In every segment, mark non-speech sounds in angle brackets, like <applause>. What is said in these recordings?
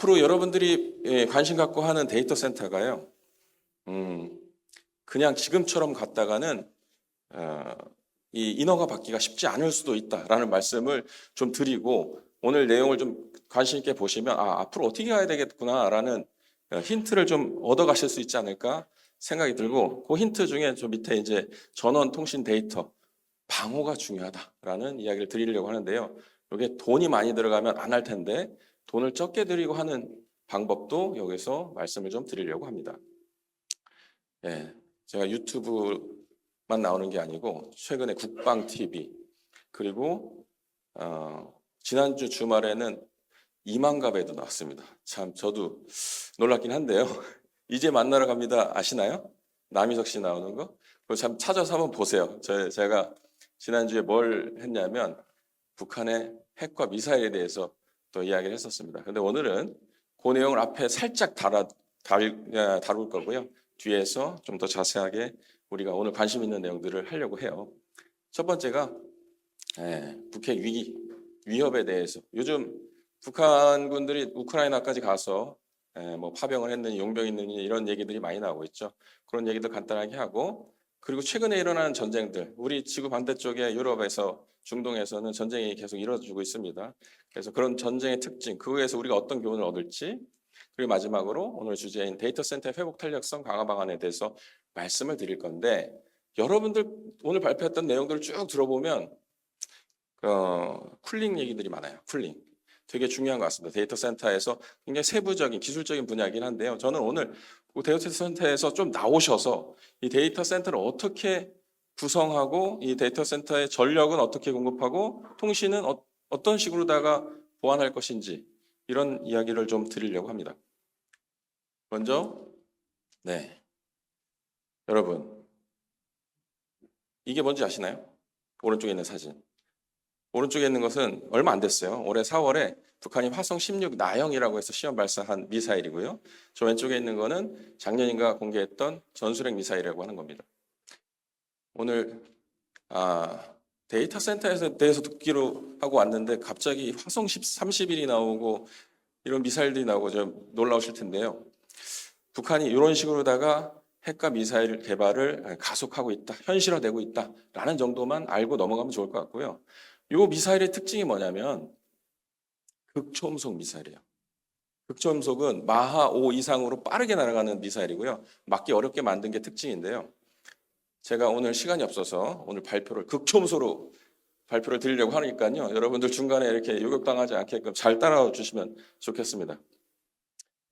앞으로 여러분들이 예, 관심 갖고 하는 데이터 센터가요. 음, 그냥 지금처럼 갔다가는 어, 이 인허가 받기가 쉽지 않을 수도 있다라는 말씀을 좀 드리고 오늘 내용을 좀 관심 있게 보시면 아 앞으로 어떻게 가야 되겠구나라는 어, 힌트를 좀 얻어 가실 수 있지 않을까 생각이 들고 그 힌트 중에 저 밑에 이제 전원 통신 데이터 방호가 중요하다라는 이야기를 드리려고 하는데요. 이게 돈이 많이 들어가면 안 할 텐데 돈을 적게 들이고 하는 방법도 여기서 말씀을 좀 드리려고 합니다. 예, 제가 유튜브만 나오는 게 아니고 최근에 국방 TV 그리고 어, 지난주 주말에는 이만갑에도 나왔습니다. 참 저도 놀랍긴 한데요. <laughs> 이제 만나러 갑니다. 아시나요? 남희석 씨 나오는 거? 그거 참 찾아서 한번 보세요. 저, 제가 지난주에 뭘 했냐면 북한의 핵과 미사일에 대해서 또 이야기를 했었습니다. 근데 오늘은 그 내용을 앞에 살짝 달아, 달, 아, 다룰 거고요. 뒤에서 좀 더 자세하게 우리가 오늘 관심 있는 내용들을 하려고 해요. 첫 번째가 예, 북핵 위기, 위협에 대해서 요즘 북한 군들이 우크라이나까지 가서 예, 뭐 파병을 했느니 용병 있느니 이런 얘기들이 많이 나오고 있죠. 그런 얘기도 간단하게 하고 그리고 최근에 일어나는 전쟁들, 우리 지구 반대쪽에 유럽에서 중동에서는 전쟁이 계속 이루어지고 있습니다. 그래서 그런 전쟁의 특징, 그거에서 우리가 어떤 교훈을 얻을지, 그리고 마지막으로 오늘 주제인 데이터 센터의 회복 탄력성 강화 방안에 대해서 말씀을 드릴 건데, 여러분들 오늘 발표했던 내용들을 쭉 들어보면 어, 쿨링 얘기들이 많아요. 쿨링. 되게 중요한 것 같습니다. 데이터 센터에서 굉장히 세부적인 기술적인 분야이긴 한데요. 저는 오늘 그 데이터 센터에서 좀 나오셔서 이 데이터 센터를 어떻게 구성하고 이 데이터 센터의 전력은 어떻게 공급하고 통신은 어, 어떤 식으로다가 보완할 것인지 이런 이야기를 좀 드리려고 합니다. 먼저 네 여러분 이게 뭔지 아시나요? 오른쪽에 있는 사진. 오른쪽에 있는 것은 얼마 안 됐어요. 올해 4월에 북한이 화성 16 나영이라고 해서 시험 발사한 미사일이고요. 저 왼쪽에 있는 거는 작년인가 공개했던 전술핵 미사일이라고 하는 겁니다. 오늘 아, 데이터 센터에 대해서 듣기로 하고 왔는데 갑자기 화성 10, 30일이 나오고 이런 미사일들이 나오고 좀 놀라우실 텐데요. 북한이 이런 식으로다가 핵과 미사일 개발을 가속하고 있다, 현실화되고 있다라는 정도만 알고 넘어가면 좋을 것 같고요. 이 미사일의 특징이 뭐냐면 극초음속 미사일이에요. 극초음속은 마하 5 이상으로 빠르게 날아가는 미사일이고요. 맞기 어렵게 만든 게 특징인데요. 제가 오늘 시간이 없어서 오늘 발표를 극초음소로 발표를 드리려고 하니까요. 여러분들 중간에 이렇게 요격당하지 않게끔 잘 따라와 주시면 좋겠습니다.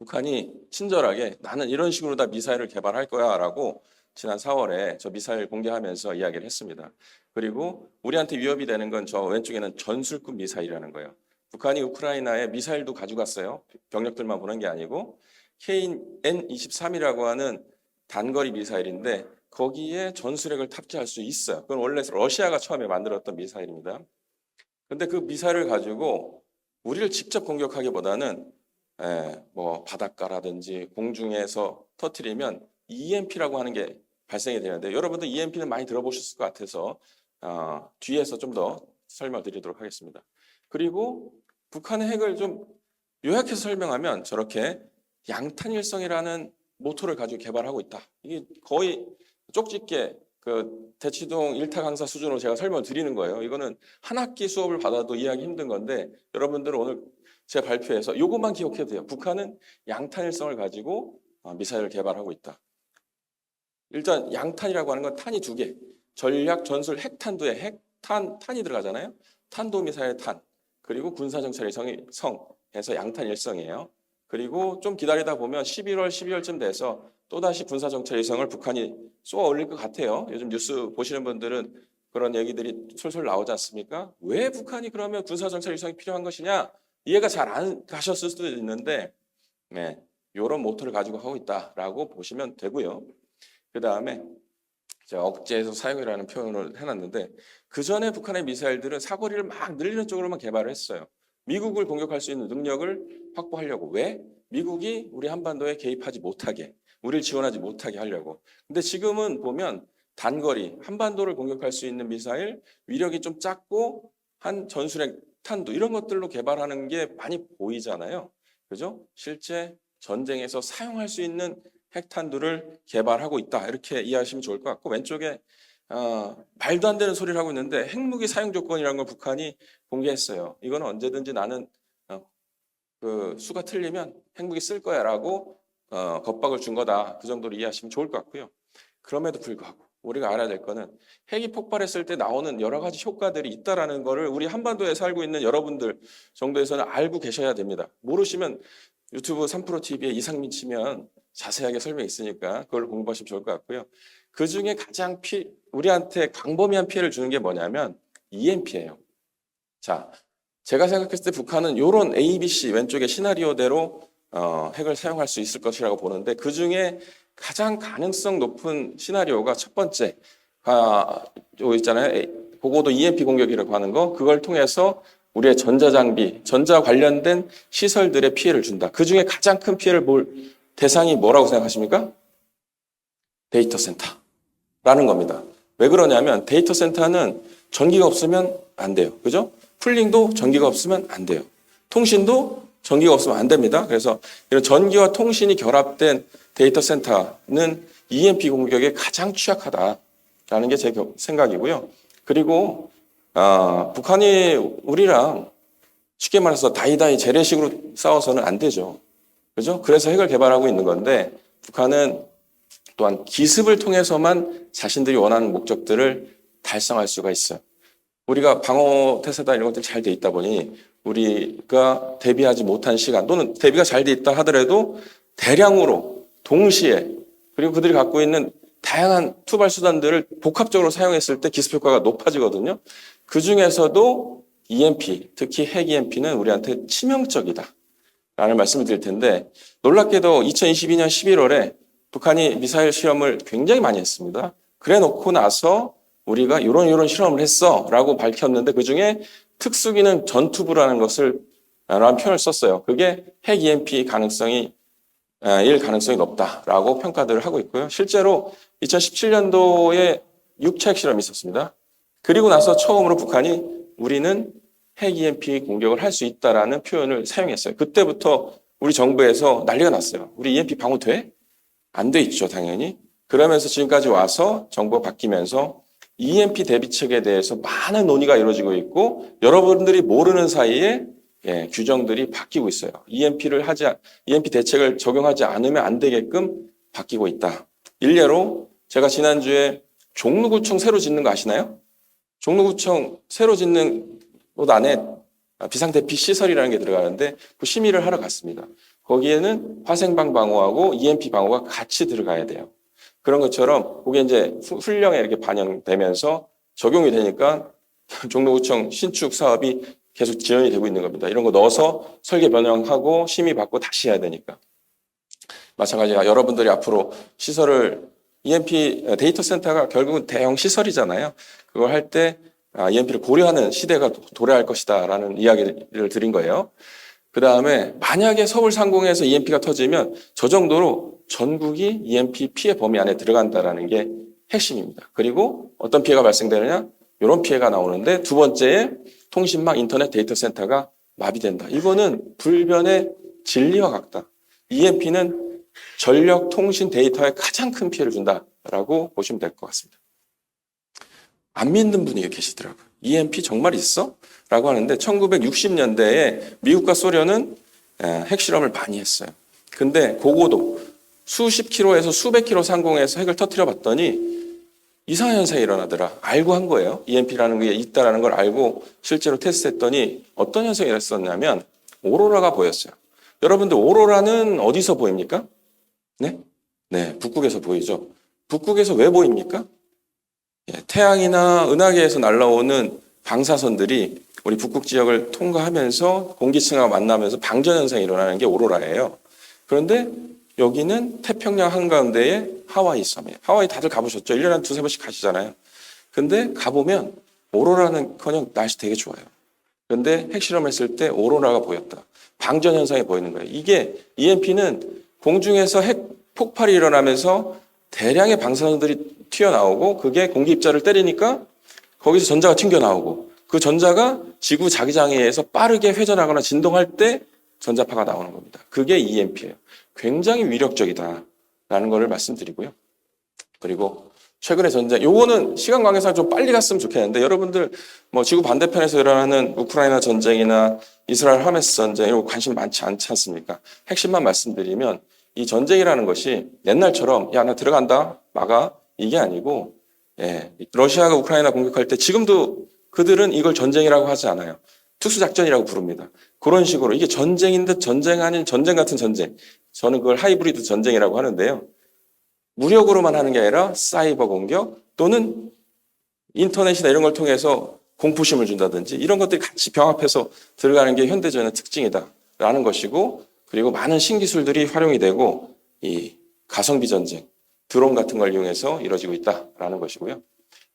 북한이 친절하게 나는 이런 식으로 다 미사일을 개발할 거야 라고 지난 4월에 저 미사일 공개하면서 이야기를 했습니다. 그리고 우리한테 위협이 되는 건 저 왼쪽에는 전술급 미사일이라는 거예요. 북한이 우크라이나에 미사일도 가져갔어요. 병력들만 보낸 게 아니고 KN-23이라고 하는 단거리 미사일인데 거기에 전술핵을 탑재할 수 있어요. 그건 원래 러시아가 처음에 만들었던 미사일입니다. 근데 그 미사일을 가지고 우리를 직접 공격하기보다는 에, 뭐 바닷가라든지 공중에서 터트리면 EMP라고 하는 게 발생이 되는데 여러분들 EMP는 많이 들어보셨을 것 같아서 어, 뒤에서 좀더 설명드리도록 하겠습니다. 그리고 북한의 핵을 좀 요약해서 설명하면 저렇게 양탄일성이라는 모토를 가지고 개발하고 있다. 이게 거의 쪽집게 그 대치동 일타 강사 수준으로 제가 설명을 드리는 거예요. 이거는 한 학기 수업을 받아도 이해하기 힘든 건데 여러분들은 오늘 제 발표에서 이것만 기억해도 돼요. 북한은 양탄일성을 가지고 어, 미사일을 개발하고 있다. 일단 양탄이라고 하는 건 탄이 두 개. 전략 전술 핵탄두에 핵 탄 탄이 들어가잖아요. 탄도 미사일 탄. 그리고 군사 정찰의 성이 성 해서 양탄 일성이에요. 그리고 좀 기다리다 보면 11월 12월쯤 돼서 또다시 군사 정찰 위성을 북한이 쏘아 올릴 것 같아요. 요즘 뉴스 보시는 분들은 그런 얘기들이 솔솔 나오지 않습니까? 왜 북한이 그러면 군사 정찰 위성이 필요한 것이냐? 이해가 잘 안 가셨을 수도 있는데 네. 이런 모토를 가지고 하고 있다라고 보시면 되고요. 그 다음에 억제해서 사용이라는 표현을 해놨는데 그 전에 북한의 미사일들은 사거리를 막 늘리는 쪽으로만 개발을 했어요. 미국을 공격할 수 있는 능력을 확보하려고 왜? 미국이 우리 한반도에 개입하지 못하게, 우리를 지원하지 못하게 하려고. 근데 지금은 보면 단거리 한반도를 공격할 수 있는 미사일 위력이 좀 작고 한 전술핵 탄도 이런 것들로 개발하는 게 많이 보이잖아요. 그죠? 실제 전쟁에서 사용할 수 있는 핵탄두를 개발하고 있다. 이렇게 이해하시면 좋을 것 같고 왼쪽에 어, 말도 안 되는 소리를 하고 있는데 핵무기 사용 조건이라는 걸 북한이 공개했어요. 이거는 언제든지 나는 어, 그 수가 틀리면 핵무기 쓸 거야라고 어, 겁박을 준 거다. 그 정도로 이해하시면 좋을 것 같고요. 그럼에도 불구하고 우리가 알아야 될 거는 핵이 폭발했을 때 나오는 여러 가지 효과들이 있다라는 거를 우리 한반도에 살고 있는 여러분들 정도에서는 알고 계셔야 됩니다. 모르시면 유튜브 3프로 TV에 이상민 치면 자세하게 설명이 있으니까 그걸 공부하시면 좋을 것 같고요. 그 중에 가장 피, 우리한테 광범위한 피해를 주는 게 뭐냐면 EMP예요. 자, 제가 생각했을 때 북한은 이런 A, B, C 왼쪽에 시나리오대로 어, 핵을 사용할 수 있을 것이라고 보는데 그 중에 가장 가능성 높은 시나리오가 첫 번째, 아, 요 있잖아요. 에, 고고도 EMP 공격이라고 하는 거, 그걸 통해서 우리의 전자장비, 전자 관련된 시설들의 피해를 준다. 그 중에 가장 큰 피해를 볼 대상이 뭐라고 생각하십니까? 데이터 센터라는 겁니다. 왜 그러냐면 데이터 센터는 전기가 없으면 안 돼요. 그죠? 풀링도 전기가 없으면 안 돼요. 통신도 전기가 없으면 안 됩니다. 그래서 이런 전기와 통신이 결합된 데이터 센터는 EMP 공격에 가장 취약하다라는 게 제 생각이고요. 그리고 아, 북한이 우리랑 쉽게 말해서 다이다이 재래식으로 싸워서는 안 되죠. 그죠? 그래서 핵을 개발하고 있는 건데 북한은 또한 기습을 통해서만 자신들이 원하는 목적들을 달성할 수가 있어요. 우리가 방어 태세다 이런 것들이 잘 돼 있다 보니 우리가 대비하지 못한 시간 또는 대비가 잘 돼 있다 하더라도 대량으로 동시에 그리고 그들이 갖고 있는 다양한 투발 수단들을 복합적으로 사용했을 때 기습 효과가 높아지거든요. 그 중에서도 EMP, 특히 핵 EMP는 우리한테 치명적이다. 라는 말씀을 드릴 텐데 놀랍게도 2022년 11월에 북한이 미사일 시험을 굉장히 많이 했습니다. 그래 놓고 나서 우리가 이런 이런 실험을 했어라고 밝혔는데 그 중에 특수기능 전투부라는 것을 라는 표현을 썼어요. 그게 핵 EMP 가능성이 아, 일 가능성이 높다라고 평가들을 하고 있고요. 실제로 2017년도에 6차 핵실험이 있었습니다. 그리고 나서 처음으로 북한이 우리는 핵 EMP 공격을 할 수 있다라는 표현을 사용했어요. 그때부터 우리 정부에서 난리가 났어요. 우리 EMP 방어 돼? 안 돼 있죠, 당연히. 그러면서 지금까지 와서 정부가 바뀌면서 EMP 대비책에 대해서 많은 논의가 이루어지고 있고 여러분들이 모르는 사이에 예, 규정들이 바뀌고 있어요. EMP를 하지 EMP 대책을 적용하지 않으면 안 되게끔 바뀌고 있다. 일례로 제가 지난주에 종로구청 새로 짓는 거 아시나요? 종로구청 새로 짓는 곳 안에 비상대피 시설이라는 게 들어가는데 그 심의를 하러 갔습니다. 거기에는 화생방 방어하고 EMP 방어가 같이 들어가야 돼요. 그런 것처럼 그게 이제 훈령에 이렇게 반영되면서 적용이 되니까 <laughs> 종로구청 신축 사업이 계속 지연이 되고 있는 겁니다. 이런 거 넣어서 설계 변형하고 심의 받고 다시 해야 되니까. 마찬가지로 여러분들이 앞으로 시설을 EMP 데이터 센터가 결국은 대형 시설이잖아요. 그걸 할 때 EMP를 고려하는 시대가 도래할 것이다라는 이야기를 드린 거예요. 그 다음에 만약에 서울 상공에서 EMP가 터지면 저 정도로 전국이 EMP 피해 범위 안에 들어간다라는 게 핵심입니다. 그리고 어떤 피해가 발생되느냐? 이런 피해가 나오는데 두 번째에 통신망 인터넷 데이터 센터가 마비된다. 이거는 불변의 진리와 같다. EMP는 전력 통신 데이터에 가장 큰 피해를 준다라고 보시면 될 것 같습니다. 안 믿는 분이 계시더라고요. EMP 정말 있어? 라고 하는데 1960년대에 미국과 소련은 핵실험을 많이 했어요. 근데 고고도 수십 킬로에서 수백 킬로 상공에서 핵을 터트려 봤더니 이상한 현상이 일어나더라. 알고 한 거예요. EMP라는 게 있다라는 걸 알고 실제로 테스트했더니 어떤 현상이 일어났었냐면 오로라가 보였어요. 여러분들 오로라는 어디서 보입니까? 네? 네, 북극에서 보이죠. 북극에서 왜 보입니까? 예, 태양이나 은하계에서 날라오는 방사선들이 우리 북극 지역을 통과하면서 공기층과 만나면서 방전 현상이 일어나는 게 오로라예요. 그런데 여기는 태평양 한가운데에 하와이 섬이에요. 하와이 다들 가보셨죠? 1년에 한 두세 번씩 가시잖아요. 근데 가보면 오로라는 커녕 날씨 되게 좋아요. 그런데 핵실험했을 때 오로라가 보였다. 방전 현상이 보이는 거예요. 이게 EMP는 공중에서 핵 폭발이 일어나면서 대량의 방사선들이 튀어나오고 그게 공기 입자를 때리니까 거기서 전자가 튕겨나오고 그 전자가 지구 자기장에 의해서 빠르게 회전하거나 진동할 때 전자파가 나오는 겁니다. 그게 EMP예요. 굉장히 위력적이다라는 것을 말씀드리고요. 그리고 최근의 전쟁, 요거는 시간 관계상 좀 빨리 갔으면 좋겠는데 여러분들 뭐 지구 반대편에서 일어나는 우크라이나 전쟁이나 이스라엘 하메스 전쟁 이런 거 관심 많지 않지 않습니까? 핵심만 말씀드리면 이 전쟁이라는 것이 옛날처럼 야 나 들어간다 막아 이게 아니고 예, 러시아가 우크라이나 공격할 때 지금도 그들은 이걸 전쟁이라고 하지 않아요. 특수작전이라고 부릅니다. 그런 식으로 이게 전쟁인 듯 전쟁 아닌 전쟁 같은 전쟁. 저는 그걸 하이브리드 전쟁이라고 하는데요. 무력으로만 하는 게 아니라 사이버 공격 또는 인터넷이나 이런 걸 통해서 공포심을 준다든지 이런 것들이 같이 병합해서 들어가는 게 현대전의 특징이다라는 것이고 그리고 많은 신기술들이 활용이 되고 이 가성비 전쟁, 드론 같은 걸 이용해서 이루어지고 있다라는 것이고요.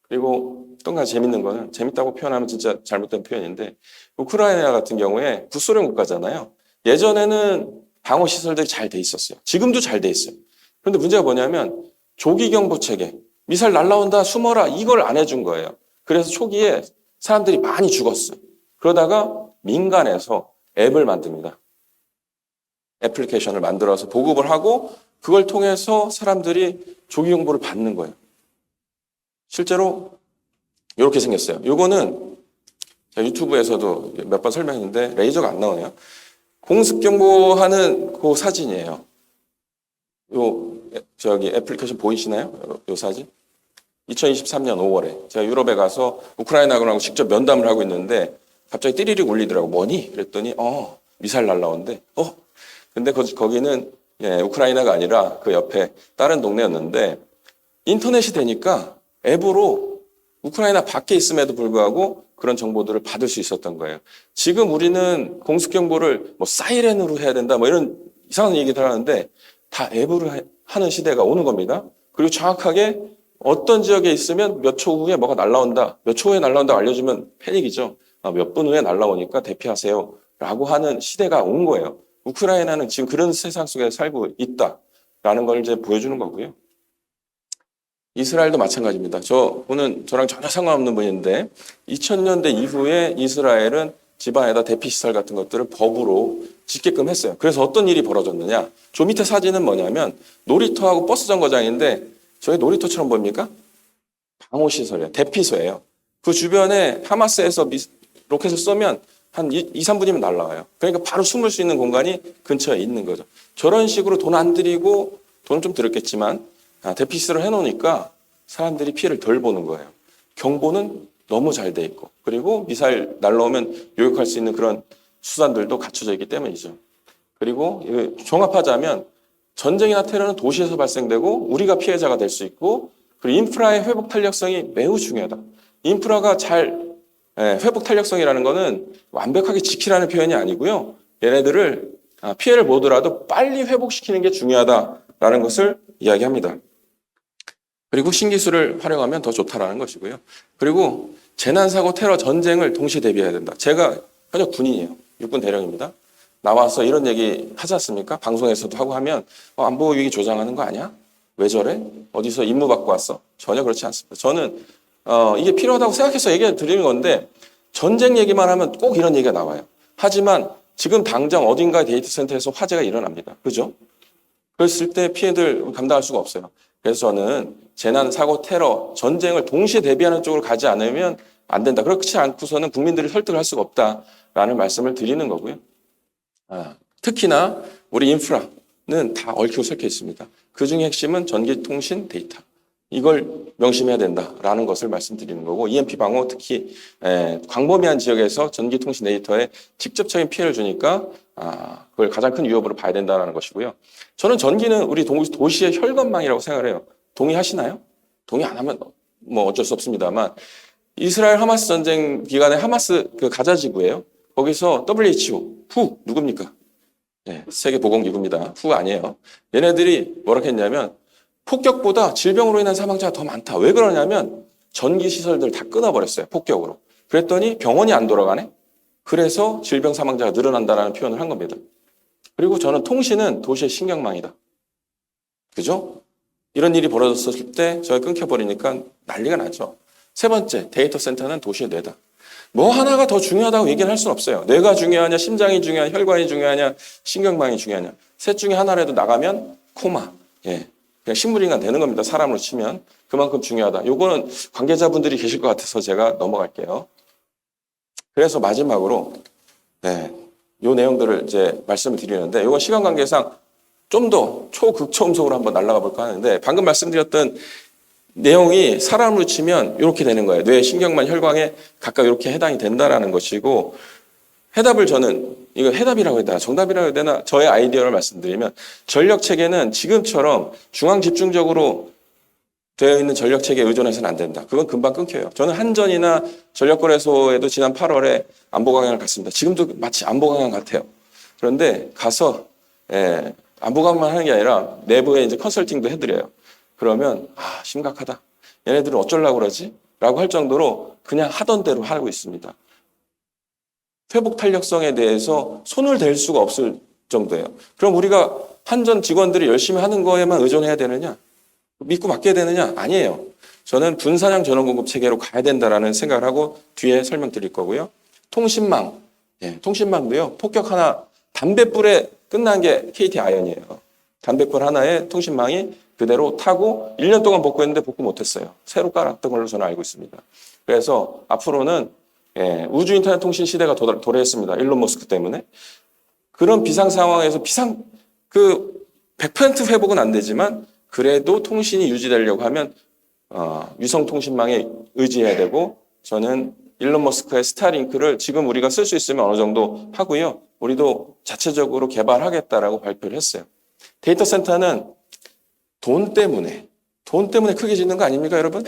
그리고 또한 가지 재밌는 거는 재밌다고 표현하면 진짜 잘못된 표현인데 우크라이나 같은 경우에 구소련 국가잖아요. 예전에는 방어 시설들이 잘 돼 있었어요. 지금도 잘 돼 있어요. 그런데 문제가 뭐냐면 조기 경보 체계, 미사일 날라온다 숨어라 이걸 안 해준 거예요. 그래서 초기에 사람들이 많이 죽었어요. 그러다가 민간에서 앱을 만듭니다. 애플리케이션을 만들어서 보급을 하고 그걸 통해서 사람들이 조기 경보를 받는 거예요. 실제로 이렇게 생겼어요. 제가 유튜브에서도 몇 번 설명했는데 레이저가 안 나오네요. 공습 경보하는 그 사진이에요. 요 저기 애플리케이션 보이시나요? 요, 요 사진? 2023년 5월에 제가 유럽에 가서 우크라이나하고 직접 면담을 하고 있는데 갑자기 띠리릭 울리더라고. 뭐니? 그랬더니 어 미사일 날라오는데 어 근데 거, 거기는 예, 우크라이나가 아니라 그 옆에 다른 동네였는데 인터넷이 되니까 앱으로 우크라이나 밖에 있음에도 불구하고 그런 정보들을 받을 수 있었던 거예요. 지금 우리는 공습 경보를 뭐 사이렌으로 해야 된다 뭐 이런 이상한 얘기들 하는데 다 앱으로 하- 하는 시대가 오는 겁니다. 그리고 정확하게 어떤 지역에 있으면 몇 초 후에 뭐가 날라온다, 몇 초 후에 날라온다 알려주면 패닉이죠. 아, 몇분 후에 날라오니까 대피하세요. 라고 하는 시대가 온 거예요. 우크라이나는 지금 그런 세상 속에 살고 있다라는 걸 이제 보여주는 거고요. 이스라엘도 마찬가지입니다. 저 분은 저랑 전혀 상관없는 분인데 2000년대 이후에 이스라엘은 집안에다 대피 시설 같은 것들을 법으로 짓게끔 했어요. 그래서 어떤 일이 벌어졌느냐? 저 밑에 사진은 뭐냐면 놀이터하고 버스 정거장인데 저희 놀이터처럼 보입니까? 방호 시설이에요. 대피소예요. 그 주변에 하마스에서 미- 로켓을 쏘면 한 2, 3분이면 날라와요. 그러니까 바로 숨을 수 있는 공간이 근처에 있는 거죠. 저런 식으로 돈 안 들이고 돈은 좀 들었겠지만 아, 대피 시설을 해놓으니까 사람들이 피해를 덜 보는 거예요. 경보는 너무 잘 돼 있고 그리고 미사일 날라오면 요격할 수 있는 그런 수단들도 갖춰져 있기 때문이죠. 그리고 종합하자면 전쟁이나 테러는 도시에서 발생되고 우리가 피해자가 될 수 있고 그리고 인프라의 회복 탄력성이 매우 중요하다. 인프라가 잘 예, 회복 탄력성이라는 거는 완벽하게 지키라는 표현이 아니고요. 얘네들을 아, 피해를 보더라도 빨리 회복시키는 게 중요하다라는 것을 이야기합니다. 그리고 신기술을 활용하면 더 좋다라는 것이고요. 그리고 재난사고, 테러, 전쟁을 동시에 대비해야 된다. 제가 현역 군인이에요. 육군 대령입니다. 나와서 이런 얘기 하지 않습니까? 방송에서도 하고 하면 어, 안보 위기 조장하는 거 아니야? 왜 저래? 어디서 임무 받고 왔어? 전혀 그렇지 않습니다. 저는 어, 이게 필요하다고 생각해서 얘기 드리는 건데 전쟁 얘기만 하면 꼭 이런 얘기가 나와요. 하지만 지금 당장 어딘가 데이터 센터에서 화재가 일어납니다. 그죠? 그랬을 때 피해들 감당할 수가 없어요. 그래서 저는 재난, 사고, 테러, 전쟁을 동시에 대비하는 쪽으로 가지 않으면 안 된다. 그렇지 않고서는 국민들이 설득을 할 수가 없다라는 말씀을 드리는 거고요. 아, 특히나 우리 인프라는 다 얽히고 설켜 있습니다. 그 중에 핵심은 전기통신 데이터. 이걸 명심해야 된다라는 것을 말씀드리는 거고 EMP 방호 특히 에, 광범위한 지역에서 전기통신 데이터에 직접적인 피해를 주니까 아, 그걸 가장 큰 위협으로 봐야 된다는 것이고요. 저는 전기는 우리 도- 도시의 혈관망이라고 생각을 해요. 동의하시나요? 동의 안 하면 뭐 어쩔 수 없습니다만 이스라엘 하마스 전쟁 기간에 하마스 그 가자 지구예요. 거기서 WHO 후 누굽니까? 네, 세계 보건기구입니다. 후 아니에요. 얘네들이 뭐라 했냐면 폭격보다 질병으로 인한 사망자가 더 많다. 왜 그러냐면 전기 시설들 다 끊어버렸어요. 폭격으로. 그랬더니 병원이 안 돌아가네. 그래서 질병 사망자가 늘어난다라는 표현을 한 겁니다. 그리고 저는 통신은 도시의 신경망이다. 그죠? 이런 일이 벌어졌을 때 저희 끊겨버리니까 난리가 나죠. 세 번째, 데이터 센터는 도시의 뇌다. 뭐 하나가 더 중요하다고 얘기는 할 수는 없어요. 뇌가 중요하냐, 심장이 중요하냐, 혈관이 중요하냐, 신경망이 중요하냐. 셋 중에 하나라도 나가면 코마. 예. 그냥 식물인간 되는 겁니다. 사람으로 치면. 그만큼 중요하다. 요거는 관계자분들이 계실 것 같아서 제가 넘어갈게요. 그래서 마지막으로, 네. 요 내용들을 이제 말씀을 드리는데, 요건 시간 관계상 좀 더 초극초음속으로 한번 날아가 볼까 하는데, 방금 말씀드렸던 내용이 사람으로 치면 이렇게 되는 거예요. 뇌, 신경만, 혈관에 각각 이렇게 해당이 된다라는 것이고 해답을 저는 이거 해답이라고 해야 되나 정답이라고 해야 되나 저의 아이디어를 말씀드리면 전력 체계는 지금처럼 중앙 집중적으로 되어 있는 전력 체계에 의존해서는 안 된다. 그건 금방 끊겨요. 저는 한전이나 전력거래소에도 지난 8월에 안보 강연을 갔습니다. 지금도 마치 안보 강연 같아요. 그런데 가서 예, 안보 강연만 하는 게 아니라 내부에 이제 컨설팅도 해드려요. 그러면 아 심각하다. 얘네들은 어쩌려고 그러지? 라고 할 정도로 그냥 하던 대로 하고 있습니다. 회복 탄력성에 대해서 손을 댈 수가 없을 정도예요. 그럼 우리가 한전 직원들이 열심히 하는 거에만 의존해야 되느냐? 믿고 맡겨야 되느냐? 아니에요. 저는 분산형 전원 공급 체계로 가야 된다라는 생각을 하고 뒤에 설명드릴 거고요. 통신망, 예, 통신망도요. 폭격 하나 담뱃불에 끝난 게 KT 아연이에요. 담뱃불 하나에 통신망이 그대로 타고 1년 동안 복구했는데 복구 못했어요. 새로 깔았던 걸로 저는 알고 있습니다. 그래서 앞으로는 예, 우주 인터넷 통신 시대가 도달, 도래했습니다. 일론 머스크 때문에. 그런 비상 상황에서 비상 그 100% 회복은 안 되지만 그래도 통신이 유지되려고 하면 어, 위성 통신망에 의지해야 되고 저는 일론 머스크의 스타링크를 지금 우리가 쓸 수 있으면 어느 정도 하고요. 우리도 자체적으로 개발하겠다라고 발표를 했어요. 데이터 센터는 돈 때문에 돈 때문에 크게 짓는 거 아닙니까, 여러분?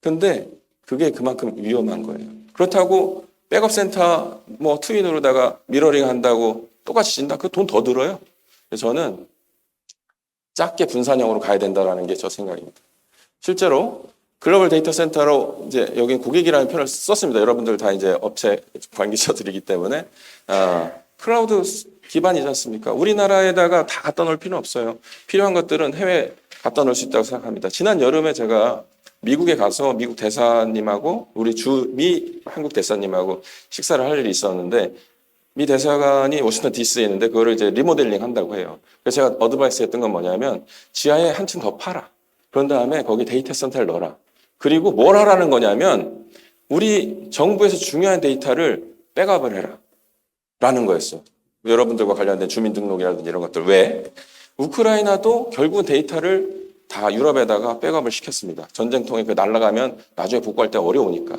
근데 그게 그만큼 위험한 거예요. 그렇다고 백업 센터 뭐 트윈으로다가 미러링 한다고 똑같이 진다? 그 돈 더 들어요. 그래서 저는 작게 분산형으로 가야 된다라는 게 저 생각입니다. 실제로 글로벌 데이터 센터로 이제 여기 고객이라는 표현을 썼습니다. 여러분들 다 이제 업체 관계자들이기 때문에 아, 클라우드 기반이지 않습니까? 우리나라에다가 다 갖다 놓을 필요는 없어요. 필요한 것들은 해외 갖다 놓을 수 있다고 생각합니다. 지난 여름에 제가 미국에 가서 미국 대사님하고 우리 주 미 한국 대사님하고 식사를 할 일이 있었는데 미 대사관이 워싱턴 DC에 있는데 그거를 이제 리모델링 한다고 해요. 그래서 제가 어드바이스 했던 건 뭐냐면 지하에 한층 더 팔아. 그런 다음에 거기 데이터 센터를 넣어라. 그리고 뭘 하라는 거냐면 우리 정부에서 중요한 데이터를 백업을 해라. 라는 거였어. 여러분들과 관련된 주민등록이라든지 이런 것들. 왜? 우크라이나도 결국 데이터를 다 유럽에다가 백업을 시켰습니다. 전쟁통에 그 날아가면 나중에 복구할 때 어려우니까.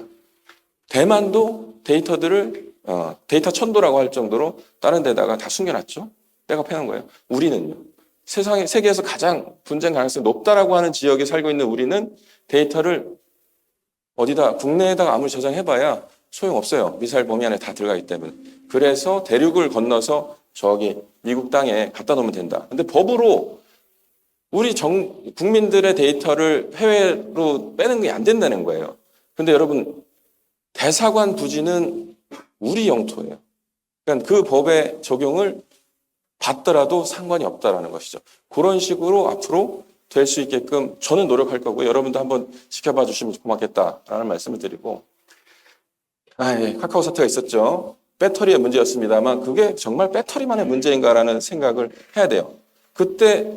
대만도 데이터들을 어, 데이터 천도라고 할 정도로 다른 데다가 다 숨겨놨죠. 백업해 놓은 거예요. 우리는요. 세상에 세계에서 가장 분쟁 가능성이 높다라고 하는 지역에 살고 있는 우리는 데이터를 어디다 국내에다가 아무리 저장해봐야 소용없어요. 미사일 범위 안에 다 들어가기 때문에. 그래서 대륙을 건너서 저기 미국 땅에 갖다 놓으면 된다. 근데 법으로 우리 정, 국민들의 데이터를 해외로 빼는 게 안 된다는 거예요. 근데 여러분, 대사관 부지는 우리 영토예요. 그러니까 그 법의 적용을 받더라도 상관이 없다라는 것이죠. 그런 식으로 앞으로 될 수 있게끔 저는 노력할 거고 여러분도 한번 지켜봐 주시면 고맙겠다라는 말씀을 드리고 아, 예, 카카오 사태가 있었죠. 배터리의 문제였습니다만 그게 정말 배터리만의 문제인가라는 생각을 해야 돼요. 그때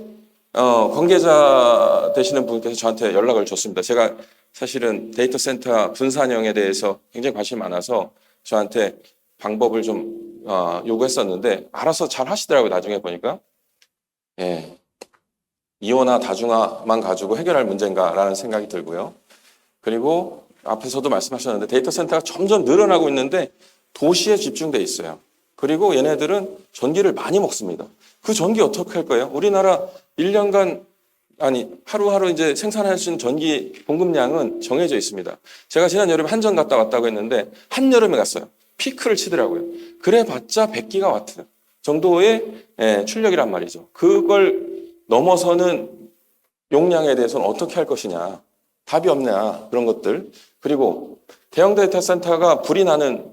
어, 관계자 되시는 분께서 저한테 연락을 줬습니다. 제가 사실은 데이터 센터 분산형에 대해서 굉장히 관심이 많아서 저한테 방법을 좀 어, 요구했었는데 알아서 잘 하시더라고요. 나중에 보니까 예, 이원화 다중화만 가지고 해결할 문제인가라는 생각이 들고요. 그리고 앞에서도 말씀하셨는데 데이터 센터가 점점 늘어나고 있는데 도시에 집중돼 있어요. 그리고 얘네들은 전기를 많이 먹습니다. 그 전기 어떻게 할 거예요? 우리나라 1년간 아니 하루하루 이제 생산할 수 있는 전기 공급량은 정해져 있습니다. 제가 지난 여름에 한전 갔다 왔다고 했는데 한 여름에 갔어요. 피크를 치더라고요. 그래 봤자 100기가 와트 정도의 예, 출력이란 말이죠. 그걸 넘어서는 용량에 대해서는 어떻게 할 것이냐. 답이 없냐. 그런 것들. 그리고 대형 데이터 센터가 불이 나는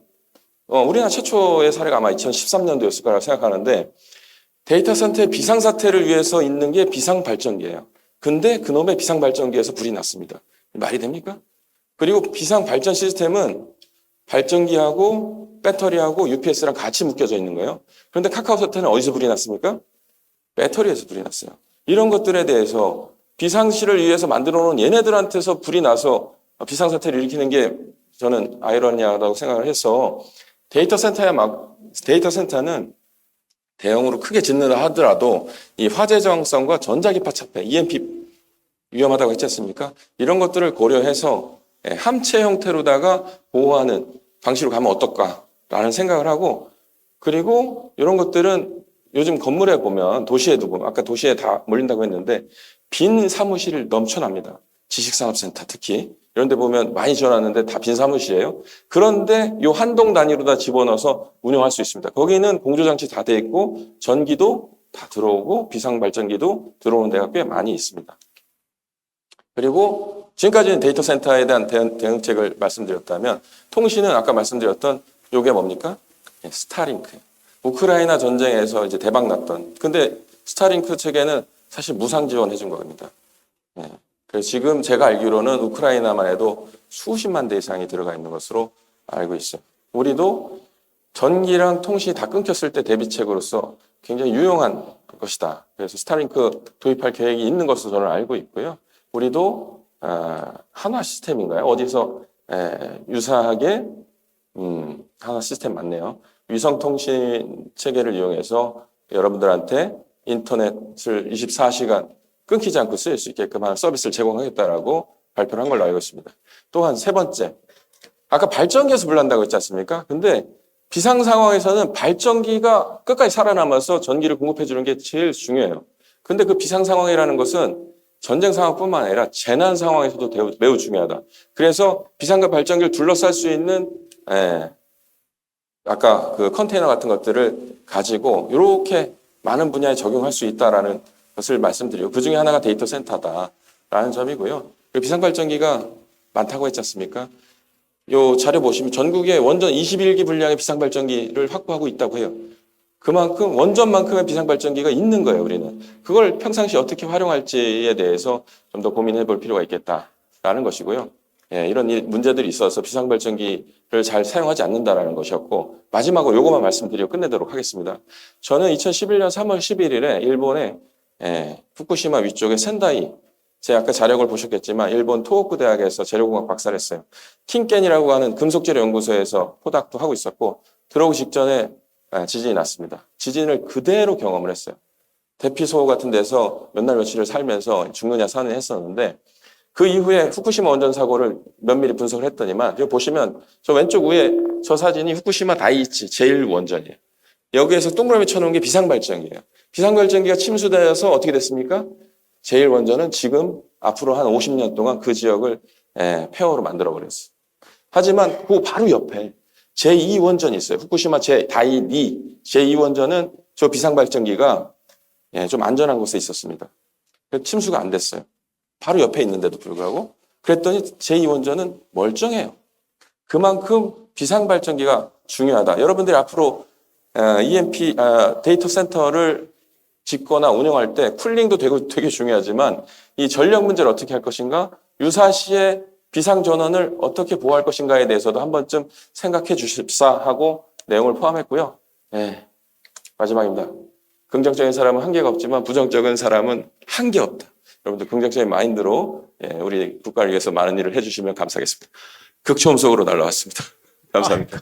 어, 우리나라 최초의 사례가 아마 2013년도였을 거라고 생각하는데 데이터 센터의 비상사태를 위해서 있는 게 비상발전기예요. 근데 그놈의 비상발전기에서 불이 났습니다. 말이 됩니까? 그리고 비상발전 시스템은 발전기하고 배터리하고 UPS랑 같이 묶여져 있는 거예요. 그런데 카카오 사태는 어디서 불이 났습니까? 배터리에서 불이 났어요. 이런 것들에 대해서 비상시를 위해서 만들어 놓은 얘네들한테서 불이 나서 비상사태를 일으키는 게 저는 아이러니하다고 생각을 해서 데이터 센터야 막 데이터 센터는 대형으로 크게 짓는다 하더라도 이 화재 정성과 전자기파 차폐 EMP 위험하다고 했지 않습니까? 이런 것들을 고려해서 예, 함체 형태로다가 보호하는 방식으로 가면 어떨까라는 생각을 하고 그리고 이런 것들은 요즘 건물에 보면 도시에도 보면 아까 도시에 다 몰린다고 했는데 빈 사무실이 넘쳐납니다. 지식산업센터 특히 이런 데 보면 많이 지어놨는데 다 빈 사무실이에요. 그런데 요 한동 단위로 다 집어넣어서 운영할 수 있습니다. 거기는 공조장치 다 돼 있고 전기도 다 들어오고 비상발전기도 들어오는 데가 꽤 많이 있습니다. 그리고 지금까지는 데이터 센터에 대한 대응, 대응책을 말씀드렸다면 통신은 아까 말씀드렸던 요게 뭡니까? 예, 스타링크. 우크라이나 전쟁에서 이제 대박 났던. 근데 스타링크 측에는 사실 무상 지원해 준 겁니다. 예. 지금 제가 알기로는 우크라이나만 해도 수십만 대 이상이 들어가 있는 것으로 알고 있어요. 우리도 전기랑 통신이 다 끊겼을 때 대비책으로서 굉장히 유용한 것이다. 그래서 스타링크 도입할 계획이 있는 것으로 저는 알고 있고요. 우리도 아, 한화 시스템인가요? 어디서 에, 유사하게 음, 한화 시스템 맞네요. 위성 통신 체계를 이용해서 여러분들한테 인터넷을 24시간 끊기지 않고 쓰일 수 있게끔 하는 서비스를 제공하겠다라고 발표를 한 걸로 알고 있습니다. 또한 세 번째, 아까 발전기에서 불 난다고 했지 않습니까? 근데 비상 상황에서는 발전기가 끝까지 살아남아서 전기를 공급해 주는 게 제일 중요해요. 근데 그 비상 상황이라는 것은 전쟁 상황뿐만 아니라 재난 상황에서도 매우, 중요하다. 그래서 비상과 발전기를 둘러쌀 수 있는 에, 아까 그 컨테이너 같은 것들을 가지고 이렇게 많은 분야에 적용할 수 있다라는 것을 말씀드리고 그 중에 하나가 데이터 센터다라는 점이고요. 그 비상발전기가 많다고 했지 않습니까? 요 자료 보시면 전국에 원전 21기 분량의 비상발전기를 확보하고 있다고 해요. 그만큼 원전만큼의 비상발전기가 있는 거예요, 우리는. 그걸 평상시 어떻게 활용할지에 대해서 좀 더 고민해 볼 필요가 있겠다라는 것이고요. 예, 이런 일- 문제들이 있어서 비상발전기를 잘 사용하지 않는다라는 것이었고, 마지막으로 요것만 말씀드리고 끝내도록 하겠습니다. 저는 2011년 3월 11일에 일본의 예, 후쿠시마 위쪽의 센다이, 제가 아까 자력을 보셨겠지만 일본 토호쿠 대학에서 재료공학 박사를 했어요. 킹켄이라고 하는 금속재료 연구소에서 포닥도 하고 있었고 들어오기 직전에 아, 지진이 났습니다. 지진을 그대로 경험을 했어요. 대피소 같은 데서 몇 날 며칠을 살면서 죽느냐 사느냐 했었는데 그 이후에 후쿠시마 원전 사고를 면밀히 분석을 했더니만 여기 보시면 저 왼쪽 위에 저 사진이 후쿠시마 다이이치 제1 원전이에요. 여기에서 동그라미 쳐놓은 게 비상발전기예요. 비상발전기가 침수되어서 어떻게 됐습니까? 제1원전은 지금 앞으로 한 50년 동안 그 지역을 예, 폐허로 만들어버렸어요. 하지만 그 바로 옆에 제2원전이 있어요. 후쿠시마 제 다이니 제2원전은 저 비상발전기가 예, 좀 안전한 곳에 있었습니다. 침수가 안 됐어요. 바로 옆에 있는데도 불구하고 그랬더니 제2원전은 멀쩡해요. 그만큼 비상발전기가 중요하다. 여러분들이 앞으로 어, EMP 어, 데이터 센터를 짓거나 운영할 때 쿨링도 되게, 되게 중요하지만 이 전력 문제를 어떻게 할 것인가 유사시에 비상 전원을 어떻게 보호할 것인가에 대해서도 한 번쯤 생각해 주십사 하고 내용을 포함했고요. 예, 마지막입니다. 긍정적인 사람은 한계가 없지만 부정적인 사람은 한계 없다. 여러분들 긍정적인 마인드로 예, 우리 국가를 위해서 많은 일을 해주시면 감사하겠습니다. 극초음 속으로 날라왔습니다. <laughs> 감사합니다.